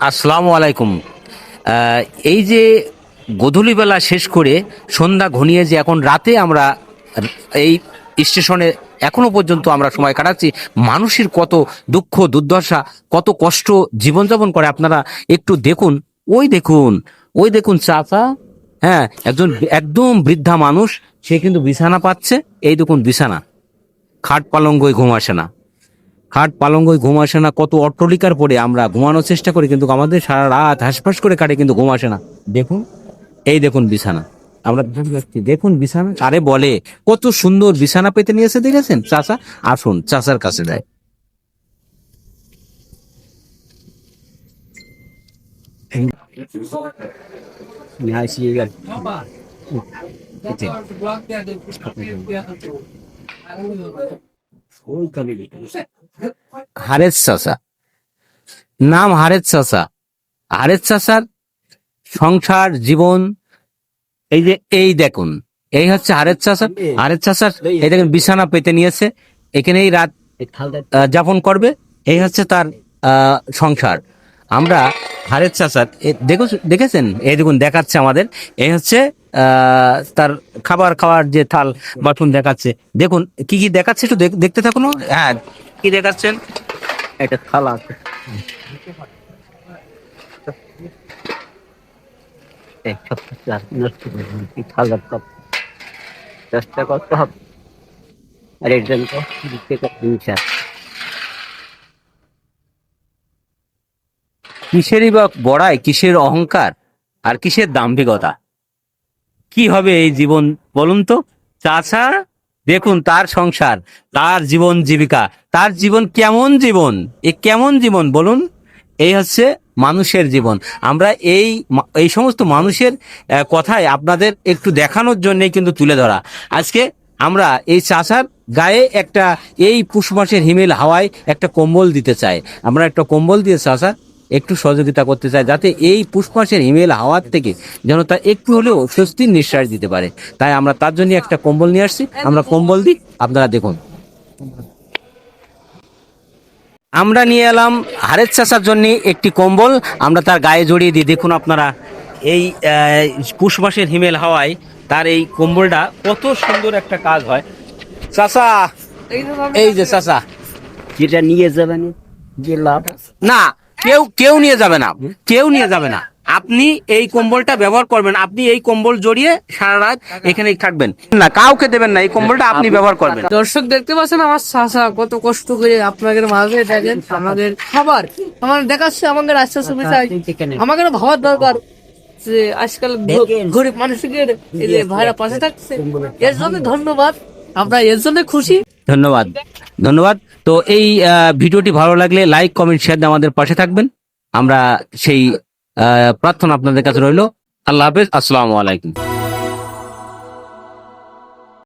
আসসালামু আলাইকুম। এই যে গধূলিবেলা শেষ করে সন্ধ্যা ঘনিয়ে যে এখন রাতে আমরা এই স্টেশনে এখনও পর্যন্ত আমরা সময় কাটাচ্ছি, মানুষের কত দুঃখ, দুর্দশা, কত কষ্ট জীবনযাপন করে আপনারা একটু দেখুন। ওই দেখুন ওই দেখুন চাচা হ্যাঁ একজন একদম বৃদ্ধা মানুষ, সে কিন্তু বিছানা পাচ্ছে। এই দেখুন বিছানা, খাট পালঙ্গই ঘুম আসে না। খাট পালঙ্গই ঘুম আসে না কত অট্টলিকার পরে আমরা ঘুমানোর চেষ্টা করি কিন্তু আমাদের সারা রাত হাসপাস করে কাটে কিন্তু ঘুম আসে না। দেখুন। এই দেখুন বিছানা। আমরা দেখুন বিছানা। আরে বলে কত সুন্দর বিছানা পেতে নিয়েছে দেখেছেন? চাচা আসুন চাচার কাছে যায় হারেস চাচা। নাম হারেস চাচা। হারেস চাচার সংসার জীবন এই যে এই দেখুন এই হচ্ছে হারেস চাচা হারেস চাচার এই দেখেন বিছানা পেতে নিয়েছে। এখানেই রাত যাপন করবে। এই হচ্ছে তার আহ, সংসার। আমরা হারেস চাচার এ- দেখেছেন? এই দেখুন দেখাচ্ছে আমাদের। এই হচ্ছে তার খাবার খাওয়ার যে থাল বাটুন দেখাচ্ছে। দেখুন কি কি দেখাচ্ছে একটু দেখ- দেখতে থাকুন হ্যাঁ। কি দেখাচ্ছেন? এটা থালা আছে। চেষ্টা করতে হবে। আর এর জন্য কিসেরই বা বড়াই কিসের অহংকার আর কিসের দাম্ভিকতা? কি হবে এই জীবন বলুন তো? চাচা, দেখুন তার সংসার, তার জীবন জীবিকা, তার জীবন কেমন জীবন? এ কেমন জীবন বলুন? এই হচ্ছে মানুষের জীবন। আমরা এই এই সমস্ত মানুষের কথাই আপনাদের একটু দেখানোর জন্যই কিন্তু তুলে ধরা। আজকে আমরা এই চাষার গায়ে একটা, এই পুষ মাসের হিমেল হাওয়ায় একটা কম্বল দিতে চাই। আমরা একটা কম্বল দিয়ে চাষা একটু সহযোগিতা করতে চাই যাতে এই পুষ মাসের হিমেল হাওয়ার থেকে যেন তা একটু হলেও স্বস্তির নিঃশ্বাস দিতে পারে। তাই আমরা তার জন্য একটা কম্বল নিয়ে আসছি। আমরা কম্বল দিই আপনারা দেখুন। আমরা নিয়ে এলাম হারের চাষার জন্য একটি কম্বল। আমরা তার গায়ে জড়িয়ে দিই। দেখুন আপনারা এই পুষ মাসের হিমেল হাওয়ায় তার এই কম্বলটা কত সুন্দর একটা কাজ হয়। চাষা এই যে চাষা যেটা নিয়ে যাবেন যে লাভ। না কেউ কেউ নিয়ে যাবে না। কেউ নিয়ে যাবে না। আপনি এই কম্বলটা ব্যবহার করবেন। আপনি এই কম্বল জড়িয়ে সারা রাত এখানেই থাকবেন। না কাউকে দেবেন না। এই কম্বলটা আপনি ব্যবহার করবেন। দর্শক দেখতে পাচ্ছেন আমার চাষা কত কষ্ট করে আপনাদের মাঝে দেখেন আমাদের খাবার। আমার দেখাচ্ছে আমাদের আশ্বাস সুবিধা আমাদের ভাবার দরকার যে আজকাল। গরিব মানুষদের ভাইরা পাশে থাকছে এর জন্য ধন্যবাদ। আমরা এর জন্য খুশি। ধন্যবাদ। ধন্যবাদ। তো এই ভিডিওটি ভালো লাগলে লাইক কমেন্ট শেয়ার দিয়ে আমাদের পাশে থাকবেন। আমরা সেই প্রার্থনা আপনাদের কাছে রইল। আল্লাহ হাফেজ। আসসালামু আলাইকুম।